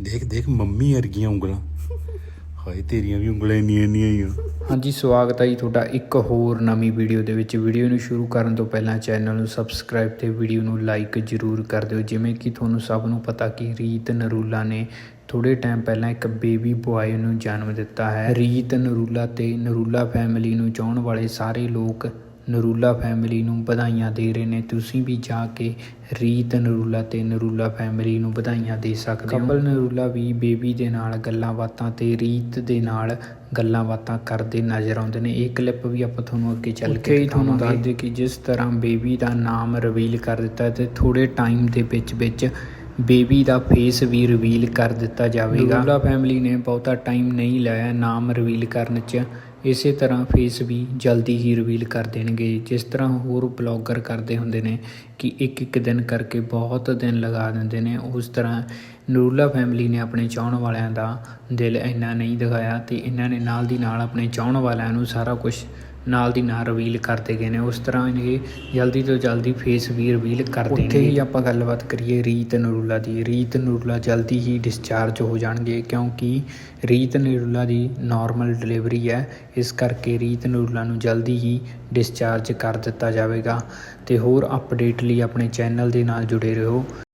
ਦੇਖ ਦੇਖ ਮੰਮੀ ਵਰਗੀਆਂ ਉਂਗਲਾਂ। ਹਾਏ, ਤੇਰੀਆਂ ਵੀ ਉਂਗਲਾਂ ਇੰਨੀਆਂ ਇੰਨੀਆਂ ਹੀ ਆ। ਹਾਂਜੀ, ਸਵਾਗਤ ਹੈ ਜੀ ਤੁਹਾਡਾ ਇੱਕ ਹੋਰ ਨਵੀਂ ਵੀਡੀਓ ਦੇ ਵਿੱਚ। ਵੀਡੀਓ ਨੂੰ ਸ਼ੁਰੂ ਕਰਨ ਤੋਂ ਪਹਿਲਾਂ ਚੈਨਲ ਨੂੰ ਸਬਸਕ੍ਰਾਈਬ ਤੇ ਵੀਡੀਓ ਨੂੰ ਲਾਈਕ ਜ਼ਰੂਰ ਕਰ ਦਿਓ। ਜਿਵੇਂ ਕਿ ਤੁਹਾਨੂੰ ਸਭ ਨੂੰ ਪਤਾ ਕਿ ਰੀਤ ਨਰੂਲਾ ਨੇ ਥੋੜੇ ਟਾਈਮ ਪਹਿਲਾਂ ਇੱਕ ਬੇਬੀ ਬੁਆਏ ਨੂੰ ਜਨਮ ਦਿੱਤਾ ਹੈ। ਰੀਤ ਨਰੂਲਾ ਤੇ ਨਰੂਲਾ ਫੈਮਿਲੀ ਨੂੰ ਚਾਹਣ ਵਾਲੇ ਸਾਰੇ ਲੋਕ ਨਰੂਲਾ ਫੈਮਿਲੀ ਨੂੰ ਵਧਾਈਆਂ ਦੇ ਰਹੇ ਨੇ। ਤੁਸੀਂ ਵੀ ਜਾ ਕੇ ਰੀਤ ਨਰੂਲਾ ਤੇ ਨਰੂਲਾ ਫੈਮਿਲੀ ਨੂੰ ਵਧਾਈਆਂ ਦੇ ਸਕਦੇ ਹੋ। ਕਪਲ ਨਰੂਲਾ ਵੀ ਬੇਬੀ ਦੇ ਨਾਲ ਗੱਲਾਂ ਬਾਤਾਂ ਤੇ ਰੀਤ ਦੇ ਨਾਲ ਗੱਲਾਂ ਬਾਤਾਂ ਕਰਦੇ ਨਜ਼ਰ ਆਉਂਦੇ ਨੇ। ਇਹ ਕਲਿੱਪ ਵੀ ਆਪਾਂ ਤੁਹਾਨੂੰ ਅੱਗੇ ਚੱਲ ਕੇ ਤੁਹਾਨੂੰ ਦੱਸਦੇ ਕਿ ਜਿਸ ਤਰ੍ਹਾਂ ਬੇਬੀ ਦਾ ਨਾਮ ਰਿਵੀਲ ਕਰ ਦਿੱਤਾ ਤੇ ਥੋੜੇ ਟਾਈਮ ਦੇ ਵਿੱਚ ਵਿੱਚ ਬੇਬੀ ਦਾ ਫੇਸ ਵੀ ਰਿਵੀਲ ਕਰ ਦਿੱਤਾ ਜਾਵੇਗਾ। ਨਰੂਲਾ ਫੈਮਿਲੀ ਨੇ ਬਹੁਤਾ ਟਾਈਮ ਨਹੀਂ ਲਾਇਆ ਨਾਮ ਰਿਵੀਲ ਕਰਨ 'ਚ। ਇਸੇ ਤਰ੍ਹਾਂ ਫੇਸ ਵੀ ਜਲਦੀ ਹੀ ਰਿਵੀਲ ਕਰ ਦੇਣਗੇ। ਜਿਸ ਤਰ੍ਹਾਂ ਹੋਰ ਬਲੌਗਰ ਕਰਦੇ ਹੁੰਦੇ ਨੇ ਕਿ ਇੱਕ ਇੱਕ ਦਿਨ ਕਰਕੇ ਬਹੁਤ ਦਿਨ ਲਗਾ ਦਿੰਦੇ ਨੇ। ਉਸ ਤਰ੍ਹਾਂ ਨੂਰਲਾ ਫੈਮਿਲੀ ਨੇ ਆਪਣੇ ਚਾਹਣ ਵਾਲਿਆਂ ਦਾ ਦਿਲ ਇੰਨਾ ਨਹੀਂ ਦਿਖਾਇਆ ਤੇ ਇਹਨਾਂ ਨੇ ਨਾਲ ਦੀ ਨਾਲ ਆਪਣੇ ਚਾਹਣ ਵਾਲਿਆਂ ਨੂੰ ਸਾਰਾ ਕੁਝ ਨਾਲ ਦੀ ਨਾਲ ਰਿਵੀਲ ਕਰਦੇ ਗਏ ਨੇ ਉਸ ਤਰ੍ਹਾਂ ਇਹ ਜਲਦੀ ਤੋਂ ਜਲਦੀ ਫੇਸ ਵੀ ਰਿਵੀਲ ਕਰ ਦੇਣਗੇ ਉੱਥੇ ਹੀ ਆਪਾਂ ਗੱਲਬਾਤ ਕਰੀਏ ਰੀਤ ਨਰੂਲਾ ਦੀ। ਰੀਤ ਨਰੂਲਾ ਜਲਦੀ ਹੀ ਡਿਸਚਾਰਜ ਹੋ ਜਾਣਗੇ ਕਿਉਂਕਿ ਰੀਤ ਨਰੂਲਾ ਦੀ ਨਾਰਮਲ ਡਿਲੀਵਰੀ ਹੈ। ਇਸ ਕਰਕੇ ਰੀਤ ਨਰੂਲਾ ਨੂੰ ਜਲਦੀ ਹੀ ਡਿਸਚਾਰਜ ਕਰ ਦਿੱਤਾ ਜਾਵੇਗਾ। ਤੇ ਹੋਰ ਅਪਡੇਟ ਲਈ ਆਪਣੇ ਚੈਨਲ ਦੇ ਨਾਲ ਜੁੜੇ ਰਹੋ।